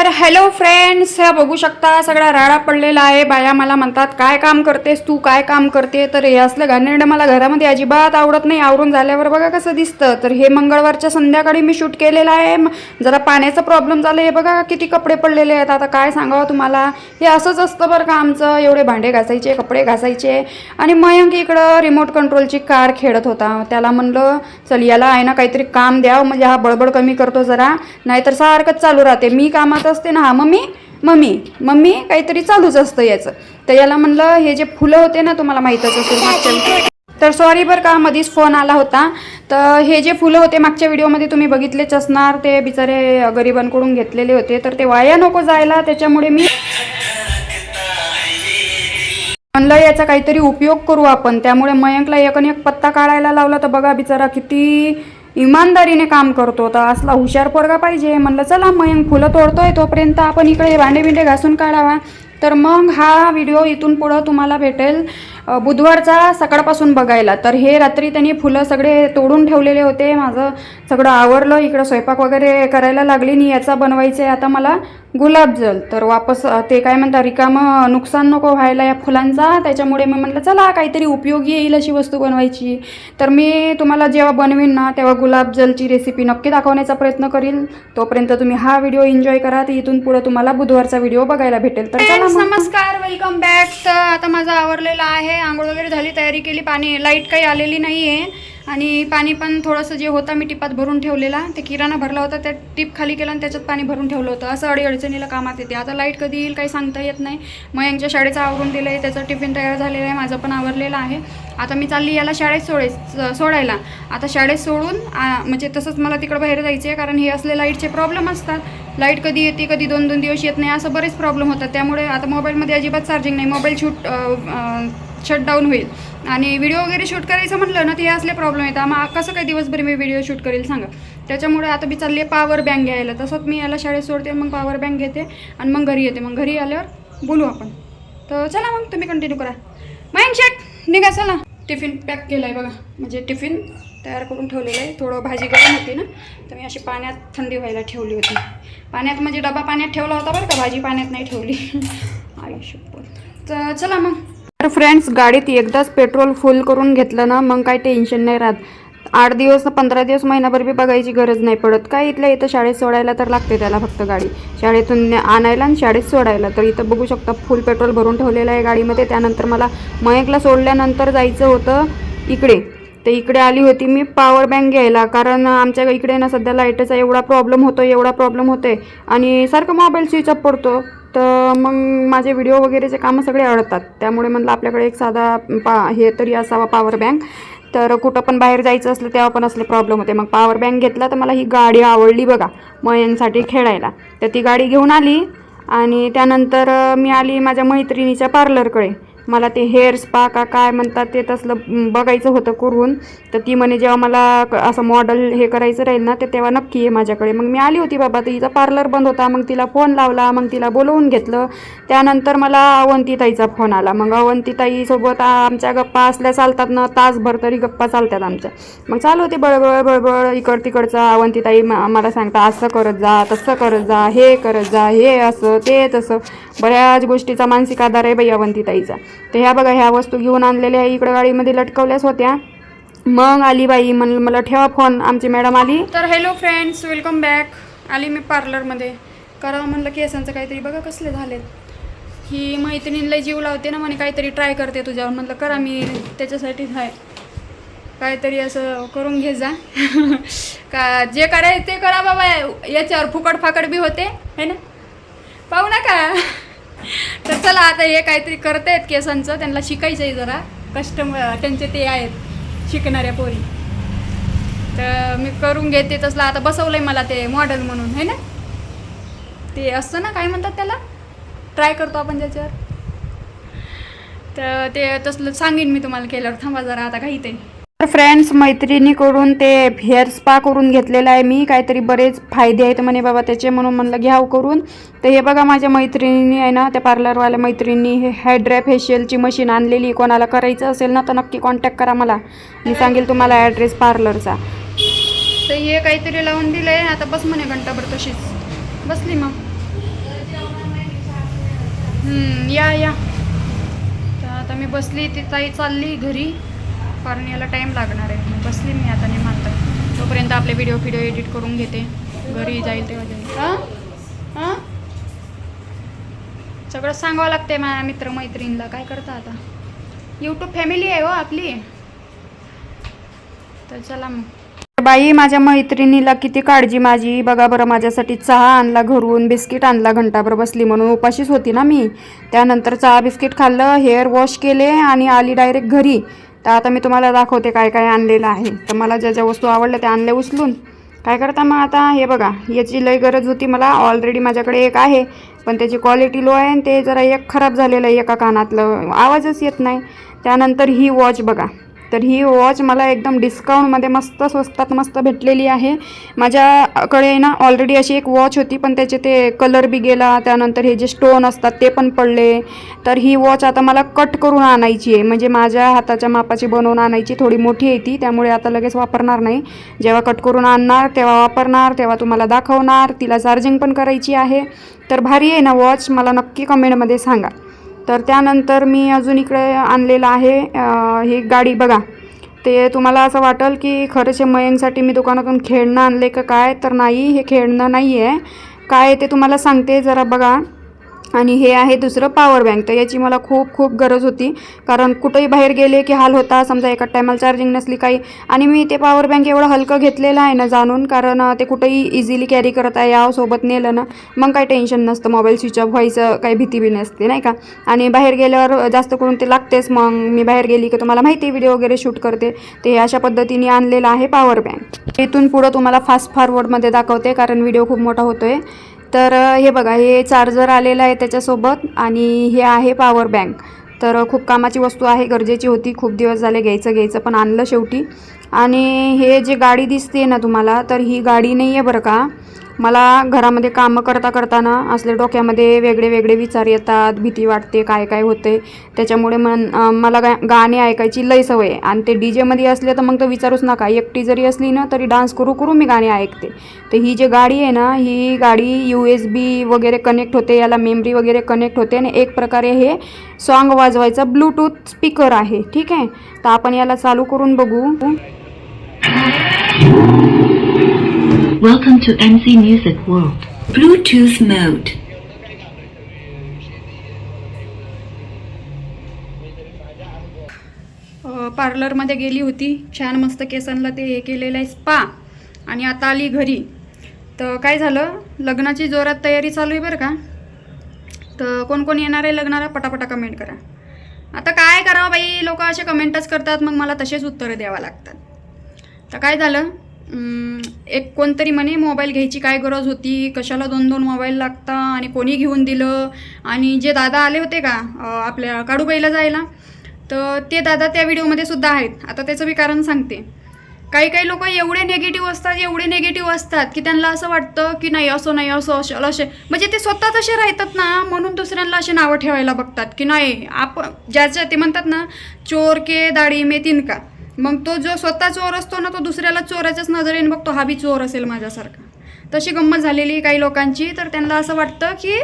तर hello friends ह्या बघू शकता सगळा राडा पडलेला आहे. बाया मला म्हणतात काय काम करतेस तू? काय काम करते तर हे असलं घाणेरडं मला घरामध्ये अजिबात आवडत नाही. आवरून झाल्यावर बघा कसं दिसतं. तर हे मंगळवारच्या संध्याकाळी मी शूट केलेलं आहे. जरा पाण्याचा प्रॉब्लेम झाला. हे बघा किती कपडे पडलेले आहेत. आता काय सांगावं तुम्हाला? हे असंच असतं बरं का आमचं. एवढे भांडे घासायचे कपडे घासायचे. आणि मयंक इकडं रिमोट कंट्रोलची कार खेळत होता. त्याला म्हणलं चल याला आहे ना काहीतरी काम द्यावं. म्हणजे हा बडबड कमी करतो जरा. नाहीतर सारखंच चालू राहते. मी कामात असते ना हा मम्मी मम्मी मम्मी काहीतरी चालूच असतं याचं. तर याला म्हणलं हे जे फुलं होते ना तुम्हाला माहीतच असेल मागच्या तर सॉरी बरं का मधीच फोन आला होता. तर हे जे फुलं होते मागच्या व्हिडिओमध्ये तुम्ही बघितलेच असणार. ते बिचारे गरिबांकडून घेतलेले होते. तर ते वाया नको जायला त्याच्यामुळे मी म्हणलं याचा काहीतरी उपयोग करू आपण. त्यामुळे मयंकला एक एक पत्ता काढायला लावला. तर बघा बिचारा किती इमानदारीने काम करतो. तर असला हुशार पोरगा पाहिजे. म्हणलं चला मयंक फुलं तोडतोय तोपर्यंत आपण इकडे भांडे बिंडे घासून काढावा. तर मग हा व्हिडिओ इथून पुढं तुम्हाला भेटेल बुधवारचा सकाळपासून बघायला. तर हे रात्री त्यांनी फुलं सगळे तोडून ठेवलेले होते. माझं सगळं आवरलं. इकडं स्वयंपाक वगैरे करायला लागली. आणि याचा बनवायचं आहे आता मला गुलाबजल तर वापस ते काय म्हणतात रिकामं नुकसान नको व्हायला या फुलांचा. त्याच्यामुळे मी म्हटलं चला काहीतरी उपयोगी येईल अशी वस्तू बनवायची. तर मी तुम्हाला जेव्हा बनवीन ना तेव्हा गुलाबजलची रेसिपी नक्की दाखवण्याचा प्रयत्न करील. तोपर्यंत तुम्ही हा व्हिडिओ एन्जॉय करा. तर इथून पुढे तुम्हाला बुधवारचा व्हिडिओ बघायला भेटेल. तर. नमस्कार. वेलकम बॅक तर आता माझं आवरलेलं आहे. आंघोळ वगैरे झाली तयारी केली पाणी लाइट काही आलेली नाही आहे आणि पाणी पण थोडंसं जे होतं मी टिपात भरून ठेवलेला. ते किराणा भरला होता त्या टिप खाली केला आणि त्याच्यात पाणी भरून ठेवलं होतं. असं अडीअडचणीला कामात येते. आता लाइट कधी येईल काही सांगता येत नाही. मयंकच्या शाळेचं आवरून दिलं आहे त्याचं टिफिन तयार झालेलं आहे माझं पण आवरलेलं आहे. आता मी चालली याला शाळेत सोडे सोडायला. आता शाळेत सोडून म्हणजे तसंच मला तिकडं बाहेर जायचं आहे कारण हे असले लाईटचे प्रॉब्लेम असतात. लाइट कधी येते कधी दोन दोन दिवस येत नाही असं बरेच प्रॉब्लेम होतात. त्यामुळे आता मोबाईलमध्ये अजिबात चार्जिंग नाही. मोबाईल शूट शटडाऊन होईल. आणि व्हिडिओ वगैरे शूट करायचं म्हटलं ना ते असले प्रॉब्लेम येतात मग कसं काय दिवसभर मी व्हिडिओ शूट करेल सांगा. त्याच्यामुळे आता मी चालली आहे पॉवर बँक घ्यायला. तसंच मी याला शाळेत सोडते मग पॉवर बँक घेते आणि मग घरी येते. मग घरी आल्यावर बोलू आपण. तर चला मग तुम्ही कंटिन्यू करा. मयंक शेट निघा चला. टिफिन पॅक केलं आहे बघा. म्हणजे टिफिन तयार करून ठेवलेलं आहे. थोडं भाजी गरम होती ना तर मी अशी पाण्यात थंडी व्हायला ठेवली होती. पाण्यात म्हणजे डबा पाण्यात ठेवला होता बरं का भाजी पाण्यात नाही ठेवली. आयुष्य तर चला मग. तर फ्रेंड्स गाडीत एकदाच पेट्रोल फुल करून घेतलं ना मग काय टेन्शन नाही राहत. आठ दिवस पंधरा दिवस महिनाभर बी बघायची गरज नाही पडत. काय इथल्या इथं शाळेत सोडायला तर लागते त्याला फक्त गाडी. शाळेतून आणायला आणि शाळेत सोडायला. तर इथं बघू शकता फुल पेट्रोल भरून ठेवलेलं आहे गाडीमध्ये. त्यानंतर मला मयंकला सोडल्यानंतर जायचं होतं इकडे. तर इकडे आली होती मी पॉवर बँक घ्यायला. कारण आमच्या इकडे ना सध्या लाईटचा एवढा प्रॉब्लेम होतो एवढा प्रॉब्लेम होते आणि सारखं मोबाईल स्विच ऑफ पडतो. तर मग माझे व्हिडिओ वगैरेचे कामं सगळे अडतात. त्यामुळे म्हणलं आपल्याकडे एक साधा पा हे तरी असावा पॉवर बँक तर कुठं पण बाहेर जायचं असलं तेव्हा पण असले प्रॉब्लेम होते. मग पॉवर बँक घेतला तर मला ही गाडी आवडली बघा मयांसाठी खेळायला. तर ती गाडी घेऊन आली आणि त्यानंतर मी आली माझ्या मैत्रिणीच्या पार्लरकडे मला ते हेअर स्पा का काय म्हणतात ते तसलं बघायचं होतं करून. तर ती म्हणे जेव्हा मला क- असं मॉडल हे करायचं राहील ना ते तेव्हा नक्की आहे माझ्याकडे. मग मी आली होती बाबा तर हिचा पार्लर बंद होता. मग तिला फोन लावला मग तिला बोलवून घेतलं. त्यानंतर मला अवंतीताईचा फोन आला. मग अवंतीताईसोबत आमच्या गप्पा असल्या चालतात ना तासभर तरी गप्पा चालतात आमच्या. मग चालू होते बळबळ बळबळ. इकड तिकडचं अवंतीताई मला सांगता असं करत जा तसं करत जा हे करत जा हे असं ते तसं. बऱ्याच गोष्टीचा मानसिक आधार आहे बाई अवंतीताईचा तर ह्या बघा ह्या वस्तू घेऊन आणलेल्या इकडं गाडीमध्ये लटकवल्याच होत्या. मग आली बाई म्हण मला ठेवा फोन. आमची मॅडम आली. तर हॅलो फ्रेंड्स वेलकम बॅक आली मी पार्लरमध्ये करावं म्हणलं केसांचं काहीतरी. बघा कसले झालेत. ही मैत्रिणीला जीव लावते ना म्हणे काहीतरी ट्राय करते तुझ्यावर. म्हटलं करा मी त्याच्यासाठीच आहे काहीतरी असं करून घे जा. का जे करायचं ते करा बाबा. याच्यावर फुकट फाकड बी होते. है ना? पाहू नका. तर चला आता हे काहीतरी करतायत केसांचं त्यांना शिकायचं आहे जरा. कस्टमर त्यांचे ते आहेत शिकणाऱ्या पोरी. तर मी करून घेते तसलं. आता बसवलंय मला ते मॉडेल म्हणून है ना? ते असतं ना काय म्हणतात त्याला? ट्राय करतो आपण त्याच्यावर. तर ते तसलं सांगेन मी तुम्हाला केल्यावर. थांबा जरा आता काही ते तर फ्रेंड्स मैत्रिणीकडून ते हेअर स्पा करून घेतलेलं आहे. मी काहीतरी बरेच फायदे आहेत म्हणे बाबा त्याचे म्हणून म्हणलं घ्यावं हो करून. तर हे बघा माझ्या मैत्रिणी आहे ना त्या पार्लरवाल्या मैत्रिणी हे हॅड्रॅ फेशियलची मशीन आणलेली कोणाला करायचं असेल ना तर नक्की कॉन्टॅक्ट करा मला. मी सांगेल तुम्हाला ॲड्रेस पार्लरचा तर हे काहीतरी लावून दिलं आहे आता बस म्हणे घंटाभर तशीच. बसली मग. या या. तर आता मी बसली ती ताई चालली घरी. कारण याला टाईम लागणार आहे. बसली मी आता निमांत तोपर्यंत आपले व्हिडिओ व्हिडिओ एडिट करून घेते. घरी जाईल तेव्हा जाईल. हां? हां? सगळं सांगावं लागते माझ्या मित्रमैत्रिणीला. काय करता आता? यूट्यूब फॅमिली आहे हो आपली. तर चला मग. बाई माझ्या मैत्रिणीला किती काळजी माझी. बघा बरं माझ्यासाठी चहा आणला घरून. बिस्किट आणला घंटाभर बसली म्हणून. उपाशीच होती ना मी. त्यानंतर चहा बिस्किट खाल्लं हेअर वॉश केले आणि आली डायरेक्ट घरी. तर आता मी तुम्हाला दाखवते काय काय आणलेलं आहे. तर मला ज्या ज्या वस्तू आवडल्या त्या आणल्या उचलून. काय करता मग आता? हे बघा याची लय गरज होती मला. ऑलरेडी माझ्याकडे एक आहे पण त्याची क्वालिटी लो आहे आणि ते जरा एक खराब झालेलं आहे एका कानातलं. आवाजच येत नाही. त्यानंतर ही वॉच बघा. तर ही वॉच मला एकदम डिस्काउंटमध्ये मस्त स्वस्तात मस्त भेटलेली आहे. माझ्याकडे ना ऑलरेडी अशी एक वॉच होती पण त्याचे ते कलर बी गेला त्यानंतर हे जे स्टोन असतात ते पण पडले. तर ही वॉच आता मला कट करून आणायची आहे. म्हणजे माझ्या हाताच्या मापाची बनवून आणायची थोडी मोठी आहे ती त्यामुळे आता लगेच वापरणार नाही. जेव्हा कट करून आणणार तेव्हा वापरणार तेव्हा तुम्हाला दाखवणार. तिला चार्जिंग पण करायची आहे. तर भारी आहे ना वॉच. मला नक्की कमेंटमध्ये सांगा. तर त्यानंतर मी अजून इकडे आणलेलं आहे ही गाडी. बघा ते तुम्हाला असं वाटेल की खरंच हे मयंकसाठी मी दुकानातून खेळणं आणले का काय? तर नाही हे खेळणं नाही आहे काय आहे ते तुम्हाला सांगते जरा बघा. आणि हे आहे दुसरं पॉवर बँक तर याची मला खूप खूप गरज होती. कारण कुठेही बाहेर गेले की हाल होता समजा एका टायमाला चार्जिंग नसली काही. आणि मी ते पॉवर बँक एवढं हलकं घेतलेलं आहे ना जाणून कारण ते कुठेही इझिली कॅरी करत आहे याव सोबत नेलं ना मग काही टेन्शन नसतं. मोबाईल स्विच ऑफ व्हायचं काही भीती बी नसते नाही का? आणि बाहेर गेल्यावर जास्त करून ते लागतेच. मग मी बाहेर गेली की तुम्हाला माहिती आहे व्हिडिओ वगैरे शूट करते. ते अशा पद्धतीने आणलेलं आहे पॉवर बँक इथून पुढं तुम्हाला फास्ट फॉरवर्डमध्ये दाखवते कारण व्हिडिओ खूप मोठा होतो आहे तर हे बघा हे चार्जर आलेलं आहे त्याच्यासोबत आणि हे आहे पॉवर बँक. तर खूप कामाची वस्तू आहे गरजेची होती. खूप दिवस झाले घ्यायचं घ्यायचं पण आणलं शेवटी. आणि हे जे गाडी दिसते ना तुम्हाला तर ही गाडी नाही आहे बरं का. मला घरामध्ये कामं करता करताना असले डोक्यामध्ये वेगळे वेगळे विचार येतात भीती वाटते काय काय होते त्याच्यामुळे मन मला गा गाणे ऐकायची लय सवय आहे. आणि ते डी जेमध्ये असले तर मग तर विचारूच नका. एकटी जरी असली ना तरी डान्स करू करू मी गाणे ऐकते. तर ही जी गाडी आहे ना ही गाडी यू एस बी वगैरे कनेक्ट होते याला मेमरी वगैरे कनेक्ट होते आणि एक प्रकारे हे सॉन्ग वाजवायचं ब्लूटूथ स्पीकर आहे. ठीक आहे? तर आपण याला चालू करून बघू. Welcome to MC Music World. Bluetooth mode. पार्लरमध्ये गेली होती. छान मस्त केसांना ते हे केलेलं आहे स्पा. आणि आता आली घरी. तर काय झालं? लग्नाची जोरात तयारी चालू आहे बरं का? तर कोण कोण येणार आहे लग्नाला? पटापटा कमेंट करा. आता काय करावं बाई? लोक असे कमेंटच करतात. मग मला तसेच उत्तरं द्यावं लागतात. तर काय झालं? एक कोणतरी म्हणे मोबाईल घ्यायची काय गरज होती? कशाला दोन दोन मोबाईल लागता? आणि कोणी घेऊन दिलं? आणि जे दादा आले होते का आपल्या काडूबाईला जायला तर ते दादा त्या व्हिडिओमध्ये सुद्धा आहेत. आता त्याचं मी कारण सांगते. काही काही लोक एवढे नेगेटिव्ह असतात एवढे नेगेटिव्ह असतात की त्यांना असं वाटतं की नाही असं नाही असं असं असे. म्हणजे ते स्वतः तसे राहतात ना म्हणून दुसऱ्यांना असे नावं ठेवायला बघतात की नाही आपण ज्याच्या ते म्हणतात ना चोर के दाढी में तिनका मग तो जो स्वतः चोर असतो ना तो दुसऱ्याला चोराच्याच नजरेने बघतो हा बी चोर असेल माझ्यासारखा. तशी गंमत झालेली आहे काही लोकांची. तर त्यांना असं वाटतं की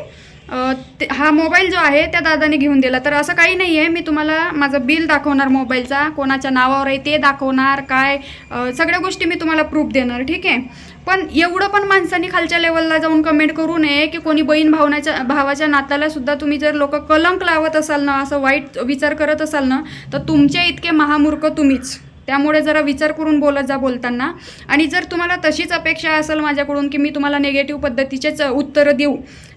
हा मोबाईल जो आहे त्या दादाने घेऊन दिला. तर असं काही नाही आहे मी तुम्हाला माझं बिल दाखवणार मोबाईलचा. कोणाच्या नावावर आहे ते दाखवणार काय सगळ्या गोष्टी मी तुम्हाला प्रूफ देणार. ठीक आहे? पण एवढं पण माणसांनी खालच्या लेवलला जाऊन कमेंट करू नये की कोणी बहीण भावनाच्या भावाच्या नात्याला सुद्धा तुम्ही जर लोक कलंक लावत असाल ना असं वाईट विचार करत असाल ना तर तुमच्या इतके महामूर्ख तुम्हीच. त्यामुळे जरा विचार करून बोलत जा बोलताना. आणि जर तुम्हाला तशीच अपेक्षा असेल माझ्याकडून की मी तुम्हाला निगेटिव्ह पद्धतीचेच उत्तरं देऊ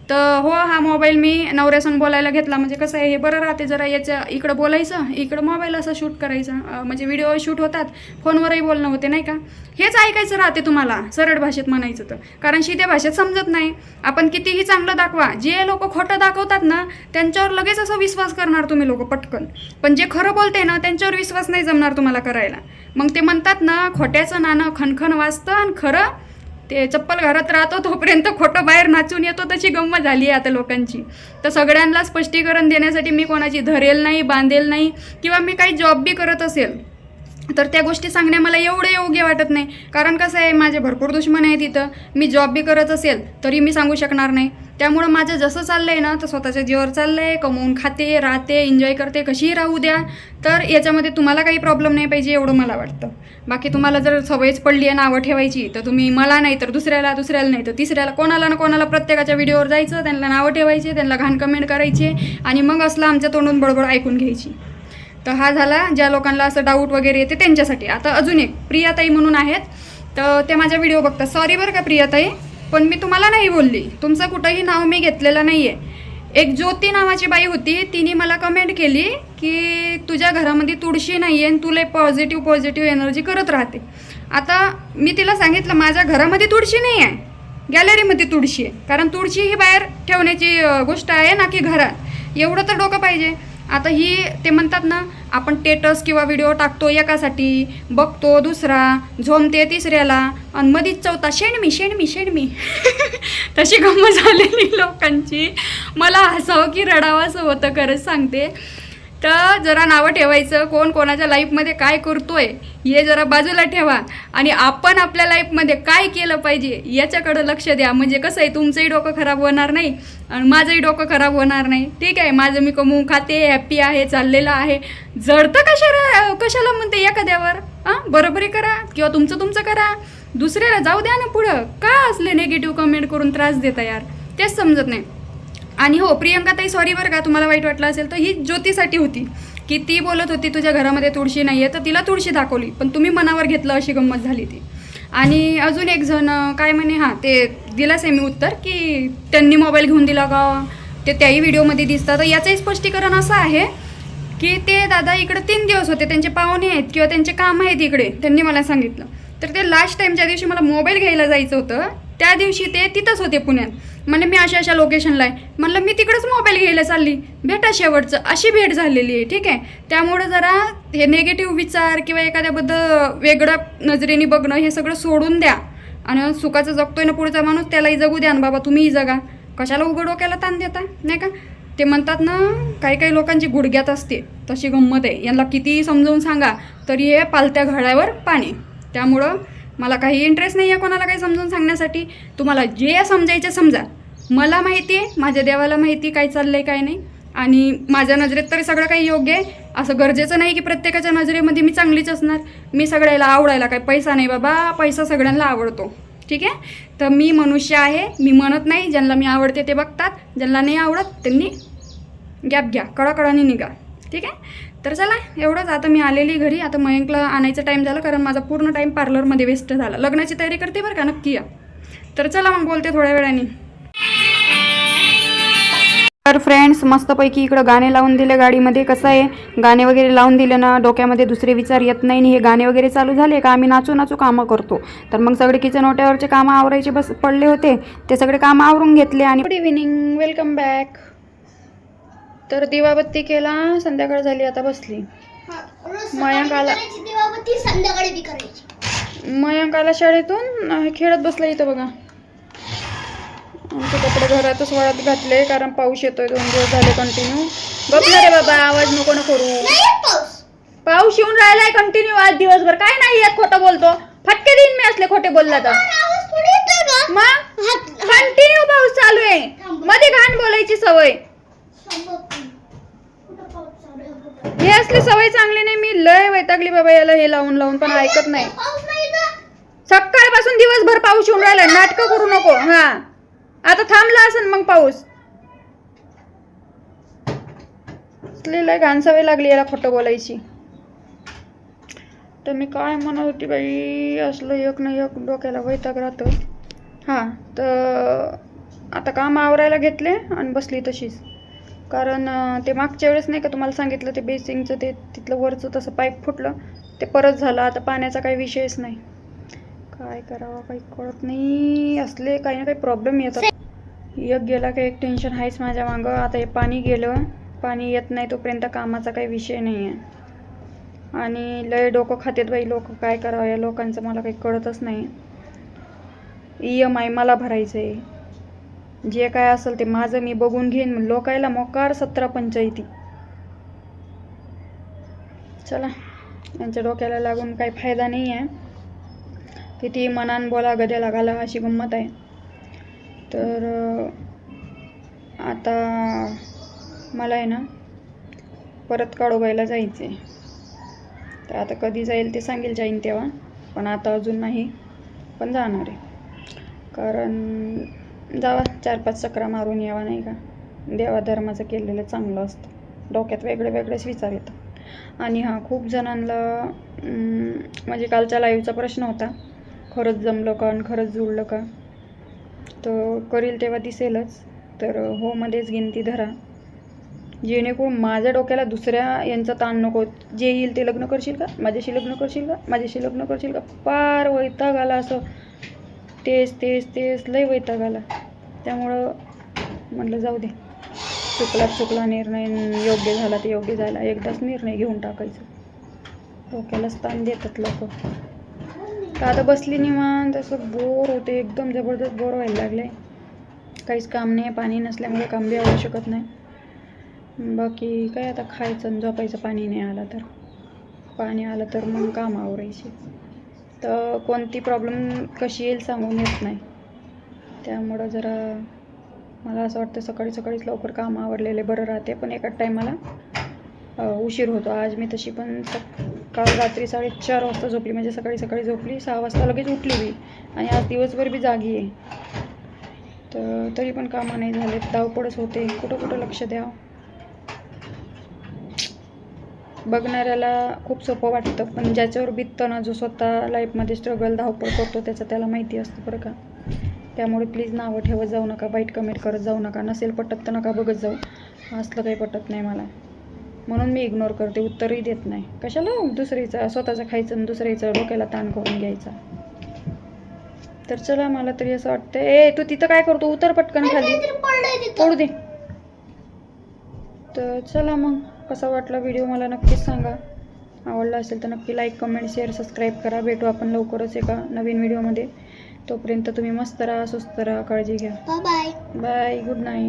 तर हो हा मोबाईल मी नवऱ्यासून बोलायला घेतला. म्हणजे कसं आहे हे बरं राहते जरा याच्या इकडं बोलायचं इकडं मोबाईल असं शूट करायचं. म्हणजे व्हिडिओ शूट होतात फोनवरही बोलणं होते नाही का? हेच ऐकायचं राहते तुम्हाला सरळ भाषेत म्हणायचं तर. कारण शिद्या भाषेत समजत नाही. आपण कितीही चांगलं दाखवा जे लोक खोटं दाखवतात ना त्यांच्यावर लगेच असं विश्वास करणार तुम्ही लोक पटकन. पण जे खरं बोलते ना त्यांच्यावर विश्वास नाही जमणार तुम्हाला करायला. मग ते म्हणतात ना खोट्याचं नाणं खणखण वाजतं आणि खरं ते चप्पल घरात राहतो तोपर्यंत खोटं बाहेर नाचून येतो तशी गंमत झाली आहे आता लोकांची. तर सगळ्यांना स्पष्टीकरण देण्यासाठी मी कोणाची धरेल नाही बांधेल नाही किंवा मी काही जॉब बी करत असेल तर त्या गोष्टी सांगण्या मला एवढे योग्य वाटत नाही. कारण कसं आहे माझे भरपूर दुश्मन आहेत तिथं मी जॉब बी करत असेल तरी मी सांगू शकणार नाही. त्यामुळं माझं जसं चाललं आहे ना तर स्वतःच्या जीवावर चाललं आहे कमवून खाते राहते एन्जॉय करते कशीही राहू द्या. तर याच्यामध्ये तुम्हाला काही प्रॉब्लेम नाही पाहिजे एवढं मला वाटतं. बाकी तुम्हाला जर सवयच पडली आहे नावं ठेवायची तर तुम्ही मला नाही तर दुसऱ्याला दुसऱ्याला नाही तर तिसऱ्याला कोणाला ना कोणाला प्रत्येकाच्या व्हिडिओवर जायचं त्यांना नावं ठेवायचे त्यांना घाण कमेंट करायची आणि मग असलं आमच्या तोंडून बडबड ऐकून घ्यायची. तर हा झाला. ज्या लोकांना असं डाऊट वगैरे येते त्यांच्यासाठी. आता अजून एक प्रियाताई म्हणून आहेत. तर ते माझ्या व्हिडिओ बघतात. सॉरी बरं का प्रियाताई पण मी तुम्हाला नाही बोलली. तुमचं कुठंही नाव मी घेतलेलं नाही आहे एक ज्योती नावाची बाई होती. तिने मला कमेंट केली की तुझ्या घरामध्ये तुळशी नाही आहे आणि तुला पॉझिटिव्ह पॉझिटिव्ह एनर्जी करत राहते. आता मी तिला सांगितलं माझ्या घरामध्ये तुळशी नाही आहे गॅलरीमध्ये तुळशी आहे. कारण तुळशी ही बाहेर ठेवण्याची गोष्ट आहे ना की घरात. एवढं तर डोकं पाहिजे. आता ही ते म्हणतात ना आपण टेटस किंवा व्हिडिओ टाकतो एकासाठी बघतो दुसरा झोमते तिसऱ्याला आणि मधीच चौथा शेणमी शेणमी शेणमी. तशी गंमत झालेली लोकांची. मला हसावं की रडावं असं होतं खरंच सांगते. तर जरा नावं ठेवायचं कोण कोणाच्या लाईफमध्ये काय करतोय हे जरा बाजूला ठेवा. आणि आपण आपल्या लाईफमध्ये काय केलं पाहिजे याच्याकडं लक्ष द्या. म्हणजे कसं आहे तुमचंही डोकं खराब होणार नाही आणि माझंही डोकं खराब होणार नाही. ठीक आहे माझं मी कमवून खाते हॅप्पी आहे चाललेलं आहे. जडतं कशाला कशाला म्हणते एखाद्यावर? हां बरोबरी करा किंवा तुमचं तुमचं करा. दुसऱ्याला जाऊ द्या ना पुढं. का असले निगेटिव्ह कमेंट करून त्रास देता यार? तेच समजत नाही. आणि हो प्रियंका ताई सॉरी बरं का तुम्हाला वाईट वाटलं असेल तर ही ज्योतीसाठी होती. की ती बोलत होती तुझ्या घरामध्ये तुळशी नाही आहे तर तिला तुळशी दाखवली. पण तुम्ही मनावर घेतलं अशी गंमत झाली ती. आणि अजून एक जण काय म्हणे हां ते दिलाच आहे मी उत्तर की त्यांनी मोबाईल घेऊन दिला का? ते त्याही व्हिडिओमध्ये दिसतं तर याचंही स्पष्टीकरण असं आहे की ते दादा इकडे तीन दिवस होते. त्यांचे पाहुणे आहेत किंवा त्यांचे काम आहेत इकडे त्यांनी मला सांगितलं. तर ते लास्ट टाईमच्या दिवशी मला मोबाईल घ्यायला जायचं होतं. त्या दिवशी ते तिथंच होते पुण्यात. म्हणजे मी अशा अशा लोकेशनला आहे. म्हणलं मी तिकडंच मोबाईल घ्यायला चालली. भेटा शेवटचं. अशी भेट झालेली आहे. ठीक आहे. त्यामुळं जरा हे नेगेटिव्ह विचार किंवा एखाद्याबद्दल वेगळ्या नजरेने बघणं हे सगळं सोडून द्या. आणि सुखाचं जगतोय ना पुढचा माणूस त्यालाही जगू द्या ना बाबा तुम्हीही जगा. कशाला उघड डोक्याला ताण देता? नाही का? ते म्हणतात ना काही काही लोकांची गुडघ्यात असते. तशी गंमत आहे. यांना कितीही समजावून सांगा तरी हे पालत्या घड्यावर पाणी. त्यामुळं मला काही इंटरेस्ट नाही आहे कोणाला काही समजून सांगण्यासाठी. तुम्हाला जे समजायचं समजा. मला माहिती आहे माझ्या देवाला माहिती काय चाललं आहे काय नाही. आणि माझ्या नजरेत तरी सगळं काही योग्य आहे. असं गरजेचं नाही की प्रत्येकाच्या नजरेमध्ये मी चांगलीच असणार. मी सगळ्याला आवडायला काय पैसा नाही बाबा पैसा सगळ्यांना आवडतो. ठीक आहे? तर मी मनुष्य आहे मी म्हणत नाही ज्यांना मी आवडते ते बघतात. ज्यांना नाही आवडत त्यांनी गॅप घ्या कडाकडाने निघा. ठीक आहे? तर चला एवढंच. आता मी आलेली घरी. आता मयंकला आणायचा टाईम झाला कारण माझा पूर्ण टाईम पार्लरमध्ये वेस्ट झाला. लग्नाची तयारी करते बरं का नक्की या. तर चला मग बोलते थोड्या वेळाने. तर फ्रेंड्स मस्तपैकी इकडं गाणे लावून दिले गाडीमध्ये. कसं आहे? गाणे वगैरे लावून दिले ना डोक्यामध्ये दुसरे विचार येत नाही हे गाणे वगैरे चालू झाले का आम्ही नाचू नाचू कामं करतो. तर मग सगळे किचन ओट्यावरचे कामं आवरायचे बस पडले होते. ते सगळे कामं आवरून घेतले आणि गुड इव्हिनिंग वेलकम बॅक तर दिवाबत्ती केला संध्याकाळ झाली आता बसली. मयांक आला दिवाबत्ती संध्याकाळी बी करायची. मयांक आला शाळेतून खेळत बसला इथं बघा. आमचे कपडे घरातच वाळत घातले कारण पाऊस येतोय दोन दिवस झाले कंटिन्यू बघणार रे बाबा आवाज नको ना करू. पाऊस. येऊन राहिलाय कंटिन्यू आज दिवसभर. काय नाही येत खोटं बोलतो. फटके देईन मी असले खोटे बोलला तर. कंटिन्यू पाऊस चालू आहे. मध्ये घाण बोलायची सवय. हे असली सवय चांगली नाही मी लय वैतागली बाबा याला हे लावून लावून पण ऐकत नाही. सकाळपासून दिवसभर पाऊस येऊन राहिला नाटकं करू नको हा. आता थांबला असेल मग पाऊस. लय घाण सवय लागली याला खोटं बोलायची. तर मी काय म्हणत होती बाई असलं एक ना एक डोक्याला वैताग राहतं. हां तर आता काम आवरायला घेतले आणि बसली तशीच. कारण ते मागच्या वेळेस नाही का तुम्हाला सांगितलं ते बेसिंगचं ते तिथलं वरचं तसं पाईप फुटलं ते परत झालं. आता पाण्याचा काही विषयच नाही. काय करावं काही कळत नाही. असले काही ना काही प्रॉब्लेम येतात. एक गेला काही एक टेन्शन आहेच माझ्या मागं. आता हे पाणी गेलं पाणी येत नाही तोपर्यंत कामाचा काही विषय नाही आहे. आणि लय डोकं खातेत बाई लोक. काय करावं या लोकांचं मला काही कळतच नाही. ई एम आय मला भरायचं आहे जे काय असेल ते माझं मी बघून घेईन. लोकायला मोकार सतरा पंचायती. चला यांच्या डोक्याला लागून काही फायदा नाही आहे किती मनान बोला गद्याला घाला अशी गंमत आहे. तर आता मला आहे ना परत काडोबाईला जायचं आहे तर आता कधी जाईल ते सांगेल जाईन तेव्हा. पण आता अजून नाही पण जाणार आहे. कारण जावा चार पाच चक्रा मारून यावा नाही का? देवा धर्माचं केलेलं चांगलं असतं. डोक्यात वेगळे वेगळेच विचार येतात. आणि हां खूप जणांना म्हणजे कालच्या लाईव्हचा प्रश्न होता. खरंच जमलं का आणि खरंच जुळलं का? तर करील तेव्हा दिसेलच. तर हो मध्येच गिनती धरा. जेणेकरून माझ्या डोक्याला दुसऱ्या यांचा ताण नको. जे येईल ते लग्न करशील का? माझ्याशी लग्न करशील का? माझ्याशी लग्न करशील का? फार वैताग आला असं. तेच तेच तेच लय वैताग आला. त्यामुळं म्हटलं जाऊ दे. चुकला चुकला निर्णय योग्य झाला ते योग्य झाला एकदाच निर्णय घेऊन टाकायचं. डोक्याला स्थान देतात लोक. तर आता बसली निवांत? असं बोर होते एकदम जबरदस्त बोर व्हायला लागले काहीच काम नाही पाणी नसल्यामुळे काम बी आवडू शकत नाही. बाकी काय आता खायचं आणि झोपायचं पाणी नाही आलं तर? पाणी आलं तर मग काम आवरायची. तर कोणती प्रॉब्लेम कशी येईल सांगून येत नाही. त्यामुळं जरा मला असं वाटतं सकाळी सकाळीच लवकर काम आवरलेले बरं राहते पण एका टायमाला उशीर होतो. आज मी तशी पण काल रात्री साडेचार वाजता झोपली म्हणजे सकाळी सकाळी झोपली सहा वाजता लगेच उठली मी आणि आज दिवसभर बी जागी आहे. तर तरी पण कामं नाही झाले धावपळच होते. कुठं कुठं लक्ष द्यावं. बघणाऱ्याला खूप सोपं वाटतं पण ज्याच्यावर बिततं ना जो स्वतः लाईफमध्ये स्ट्रगल धावपळ करतो त्याचं त्याला माहिती असतं बरं का. त्यामुळे प्लीज नावं ठेवत जाऊ नका वाईट कमेंट करत जाऊ नका नसेल पटत तर नका बघत जाऊ. असलं काही पटत नाही मला. म्हणून मी इग्नोर करते उत्तरही देत नाही. कशाला दुसरीचा स्वतःचं खायचं आणि दुसरीचं डोक्याला ताण करून घ्यायचा? तर चला मला तरी असं वाटतं ए तू तिथं काय करतो? उतर पटकन खाली. पडू दे. तर चला मग. कसा वाटला व्हिडिओ मला नक्कीच सांगा. आवडला असेल तर नक्की लाईक कमेंट शेअर सबस्क्राईब करा. भेटू आपण लवकरच एका नवीन व्हिडिओमध्ये तोपर्यंत तुम्ही मस्त राहा सुस्त राहा काळजी घ्या. Bye bye bye good night